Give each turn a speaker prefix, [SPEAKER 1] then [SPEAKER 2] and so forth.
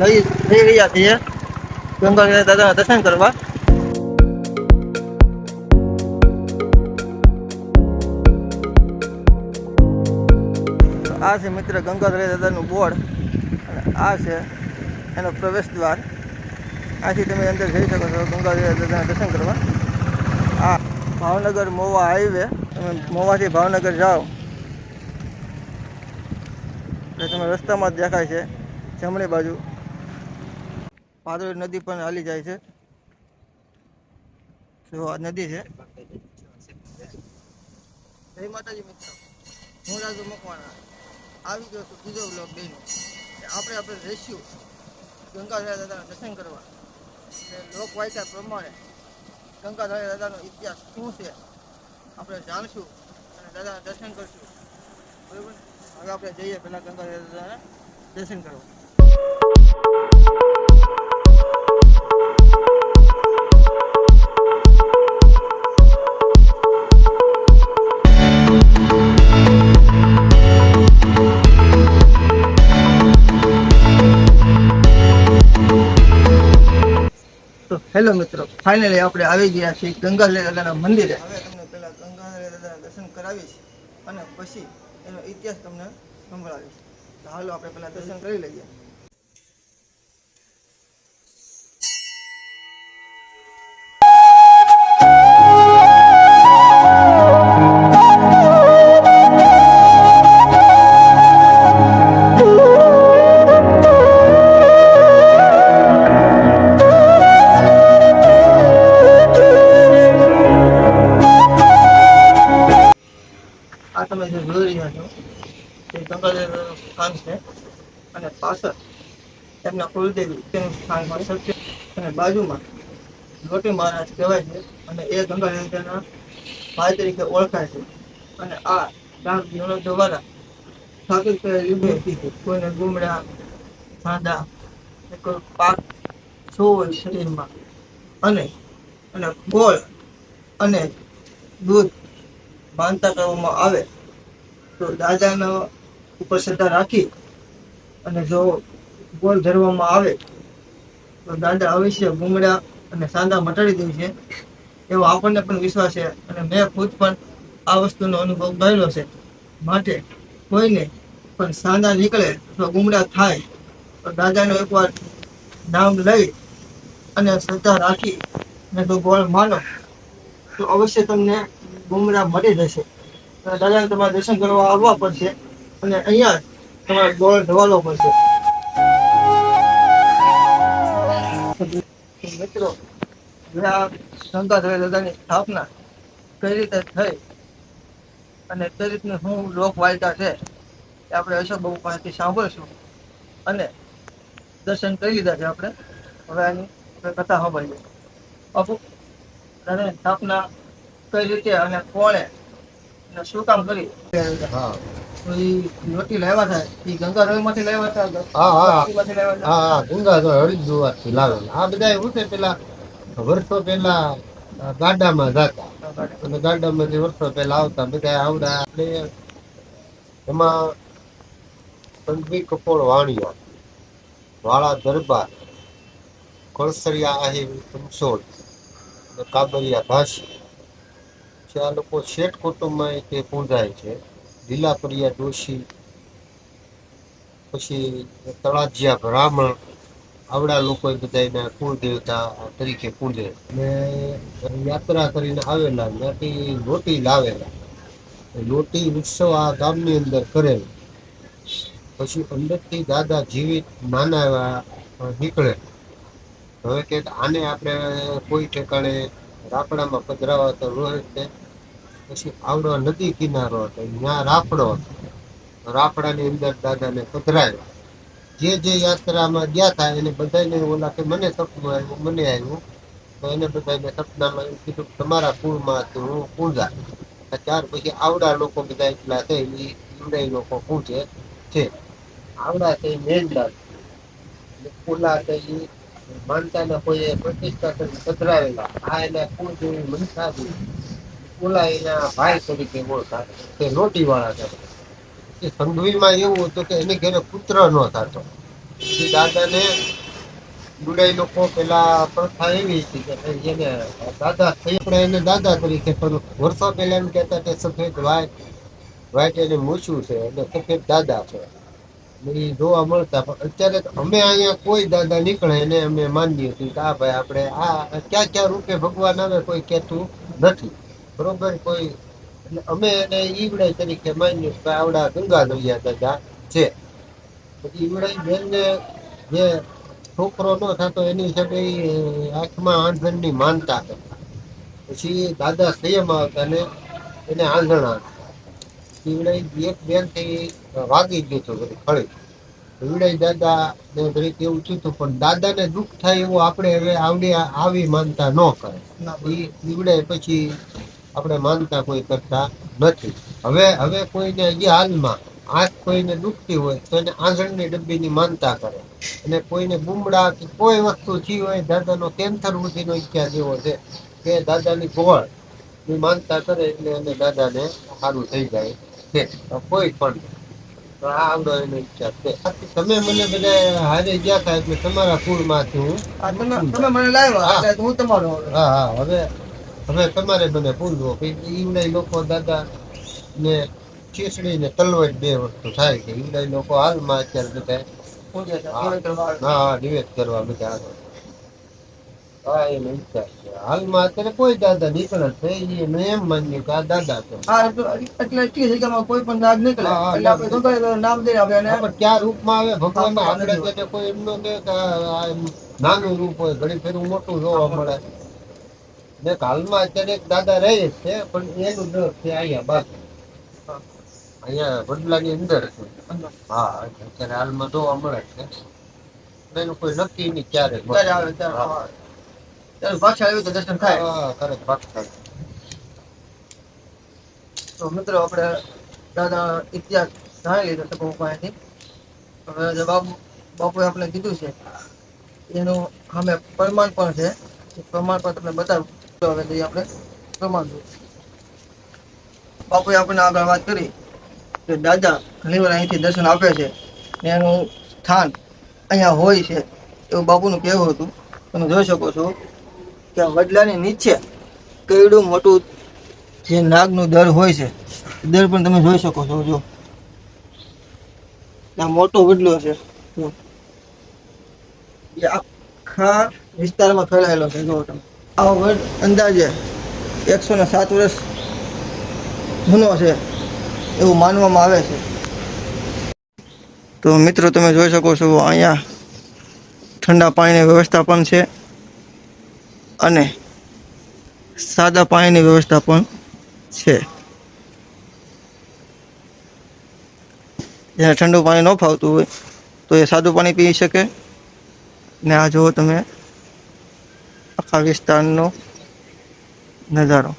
[SPEAKER 1] જઈ જઈ રહ્યા છીએ. ગંગા દાદાના દર્શન કરવા. આ છે મિત્ર ગંગાધર દાદાનું બોર્ડ. અને આ છે એનો પ્રવેશ દ્વાર. આથી તમે અંદર જઈ શકો છો ગંગાધર દાદાના દર્શન કરવા. આ ભાવનગર મોવા હાઈવે. તમે મોવાથી ભાવનગર જાઓ. એટલે તમે રસ્તામાં જ દેખાય છે જમણી બાજુ. પાદરી નદી પણ હાલી જાય છે. જો આ નદી છે. જય માતાજી મિત્રો. હું રાજુ મકવાણા. આવી ગયો છું બીજો બ્લોક બેનો આપણે આપણે રહીશું ગંગાધર દાદાના દર્શન કરવા. એટલે લોકવાયકા પ્રમાણે ગંગાધર દાદાનો ઇતિહાસ શું છે? આપણે જાણશું અને દાદાના દર્શન કરશું. બરાબર? હવે આપણે જઈએ પહેલાં ગંગાધર દાદાના દર્શન કરવા. હેલો મિત્રો ફાઇનલી આપણે આવી ગયા છીએ ગંગાધર દાદાના મંદિરે. હવે તમને પહેલાં ગંગાધર દાદાના દર્શન કરાવીશ અને પછી એનો ઇતિહાસ તમને સંભળાવીશ. હાલો આપણે પહેલાં દર્શન કરી લઈએ. તમે જે જોઈ રહ્યા છો તે ગંગાધર સ્થાન છે. અને પાછળ એમના કુલદેવી તેનું સ્થાન પાછળ છે. અને બાજુમાં લોટી મહારાજ કહેવાય છે અને એ ગંગાધરના ભાઈ તરીકે ઓળખાય છે. અને આ ગામ જીવનો દ્વારા સ્થાપિત કરેલી વ્યક્તિ છે કોઈને ગુમડા સાંદા કોઈ પાક છો હોય શરીરમાં. અને અને ગોળ અને દૂધ માનતા કરવામાં આવે. તો દાદાનો ઉપર શ્રદ્ધા રાખી અને જો ગોળ ધરવામાં આવે, તો દાદા અવશ્ય ગુમડા અને સાંદા મટાડી દે છે. એવો આપણને પણ વિશ્વાસ છે અને મેં ખુદ પણ આ વસ્તુનો અનુભવ કરેલો છે. માટે કોઈને પણ સાંદા નીકળે અથવા ગુમડા થાય. તો દાદાનું એકવાર નામ લઈ અને શ્રદ્ધા રાખી અને જો ગોળ માનો, તો અવશ્ય તમને ગુમરા મળી જશે દાદાને તમારે દર્શન કરવા આવવા પડશે અને અહીંયા તમારે ગોળ ધવાલો પડશે. મિત્રો આ ગંગાધર દાદાની સ્થાપના કઈ રીતે થઈ અને કઈ રીતની શું લોકવાયકા છે એ આપણે અશોક બાબુ પાસેથી સાંભળીશું અને દર્શન કરી લીધા છે આપણે. હવે આની આપણે કથા સાંભળીએ. બાપુ, દાદાની સ્થાપના કઈ રીતે અને કોણે શું કામ કરી?
[SPEAKER 2] હા.
[SPEAKER 1] લાવ્યા હતા? ઈ ગંગા માંથી લાવ્યા હતા?
[SPEAKER 2] હા, હા.
[SPEAKER 1] માંથી લાવ્યા હતા?
[SPEAKER 2] હા હા. ગંગા તો હરિદ્વારથી લાવેલા આ બધા છે પેલા વર્ષો પેલા ગાડામાં જતા. અને ગાડામાં જે વર્ષો પહેલા આવતા. બધા આવડા એમાં સંધી કપોળ વાણિયો વાળા દરબાર કળસરિયા આહિર કંસોલ કાબરિયા ભાષી. છે. આ લોકો શેઠ કુટુંબમાં તે પૂજાય છે. લીલાપરિયા ડોશી પછી તળાજિયા બ્રાહ્મણ, આવડા લોકો બધા એના કુળ દેવતા તરીકે પૂજે. ને યાત્રા કરીને આવેલા, ત્યાંથી લોટી લાવેલા. લોટી ઉત્સવ આ ગામની અંદર કરેલો. પછી અંદરથી દાદા જીવિત, નાના એવા નીકળે હવે કે આને આપણે કોઈ ઠેકાણે રાપડામાં પધરાવા તો રોહિત છે. પછી આવડો નદી કિનારો હતો. ત્યાં રાપડો હતો. રાપડાની અંદર દાદાને પધરાવ્યો જે જે યાત્રામાં ગયા હતા એને બધાને ઓલા કે મને સપનું આવ્યું, મને આવ્યું. તો એને બધાને સપનામાં એમ કીધું તમારા કુળમાં હતું હું પૂજા ત્યાર પછી આવડા લોકો બધા એટલા છે એ ઈવડાઈ લોકો પૂછે છે? આવડા છે મેંદા ઓલા છે, ઈ માનતાના કોઈએ પ્રતિષ્ઠા કરી પધરાવેલા. આ એના કુળ જેવી મનસા ઓલા એના ભાઈ તરીકે ઓળખાય. તે લોટી વાળા છે. એ સંઘવીમાં એવું હતું કે એને ઘેરે પુત્ર ન થતો. દાદાને બુડાઈ લોકો પેલા પ્રથા એવી હતી કે એને દાદા આપણે એને દાદા તરીકે પણ વર્ષો પહેલા એમ કહેતા કે સફેદ વાઈટ વાઈટ એને મૂછું છે અને સફેદ દાદા છે. ઈ જોવા મળતા, પણ અત્યારે અમે અહીંયા કોઈ દાદા નીકળે એને અમે માનીએ છીએ કે આ ભાઈ આપણે આ ક્યાં ક્યાં રૂપે ભગવાન આવે કોઈ કહેતું નથી. બરોબર? કોઈ એટલે અમે એને ઈવડાઈ તરીકે માન્યું કે આવડા ગંગા દરિયા દાદા છે. પછી ઈવડાઈ બેનને જે છોકરો ન થતો એની સાથે આંખમાં આંધણની માનતા કરતા પછી દાદા સંયમ આવતા ને એને આંધણ આવતા ઈવડાઈ એક બેનથી વાગી ગયું હતું બધું ખળી ઈવડાઈ દાદા ને ઘડીક એવું થયું હતું પણ દાદાને દુઃખ થાય એવું આપણે હવે આવડી આવી માનતા ન કરે ઈ પછી આપણે માનતા કોઈ કરતા નથી. હવે હવે કોઈને જે હાલમાં આંખ કોઈને દુખતી હોય તો એને આંધળની ડબ્બીની માનતા કરે. અને કોઈને બુમડા કે કોઈ વસ્તુ થી હોય દાદાનો કેન્સર સુધીનો ઈચ્છા જેવો છે કે દાદાની ગોળની માનતા કરે એટલે એને દાદાને સારું થઈ જાય છે. તો કોઈ પણ આવડો એની ઈચ્છા છે. તમે મને બધા હારે ગયા હતા એટલે તમારા કુળમાંથી હું
[SPEAKER 1] તમે તમે મને લાવ્યા
[SPEAKER 2] હું.
[SPEAKER 1] તમારો
[SPEAKER 2] હા હા હવે હવે તમારે મને પૂછવું કે ઈવડાઈ લોકો દાદા ને ખીચડી ને તલવટ બે વસ્તુ થાય છે. ઈવડાઈ લોકો હાલમાં અત્યારે બધા હા નિવેદ કરવા બધા આવે. હા એની હાલમાં અત્યારે કોઈ દાદા નીકળે છે ઈ મેં એમ માન્યું કે આ દાદા છે.
[SPEAKER 1] હા એટલે જગ્યામાં કોઈ પણ નીકળે. એટલે આપણે નામ દઈએ આપણે એને
[SPEAKER 2] પણ ક્યાં રૂપમાં આવે? આપણે. કોઈ એમનો કે નાનું રૂપ હોય ઘણી ફેરું મોટું જોવા મળે. ને હાલમાં અત્યારે એક દાદા રહે છે પણ એનું દર છે અહીંયા
[SPEAKER 1] હા.
[SPEAKER 2] અહીંયા વડલાની અંદર છે. હા અત્યારે હાલમાં જોવા મળે છે. એનું કોઈ નક્કી નહીં ક્યારે
[SPEAKER 1] આવે. ત્યારે
[SPEAKER 2] હા.
[SPEAKER 1] આવે. ત્યારે ભાષા આવી તો દર્શન થાય
[SPEAKER 2] ખરેખર વાત
[SPEAKER 1] તો મિત્રો આપણે દાદા ઇતિહાસ જાણી લીધો બહુ પાસેથી હવે જે બાપુ બાપુએ આપણે કીધું છે એનું સામે પ્રમાણ પણ છે એ પ્રમાણ પણ તમને બતાવું હવે જઈએ આપણે પ્રમાણ. બાપુએ આપણને આગળ વાત કરી કે દાદા ઘણી વાર અહીંથી દર્શન આપે છે ને એનું સ્થાન અહીંયા હોય છે એવું બાપુનું કહેવું હતું તમે જોઈ શકો છો આ વડલાની નીચે કેવડું મોટું જે નાગનું દર હોય છે દર પણ તમે જોઈ શકો છો, જો. આ મોટો વડલો છે એ આખા વિસ્તારમાં ફેલાયેલો છે, જો તમે. આ વડ અંદાજે એકસો ને સાત વર્ષ જૂનો છે, એવું માનવામાં આવે છે. તો મિત્રો, તમે જોઈ શકો છો, અહીંયા ઠંડા પાણીની વ્યવસ્થા પણ છે. અને સાદા પાણીની વ્યવસ્થા પણ છે. જેને ઠંડુ પાણી ન ફાવતું હોય, તો એ સાદું પાણી પી શકે. ને આ જુઓ તમે આખા વિસ્તારનો નજારો.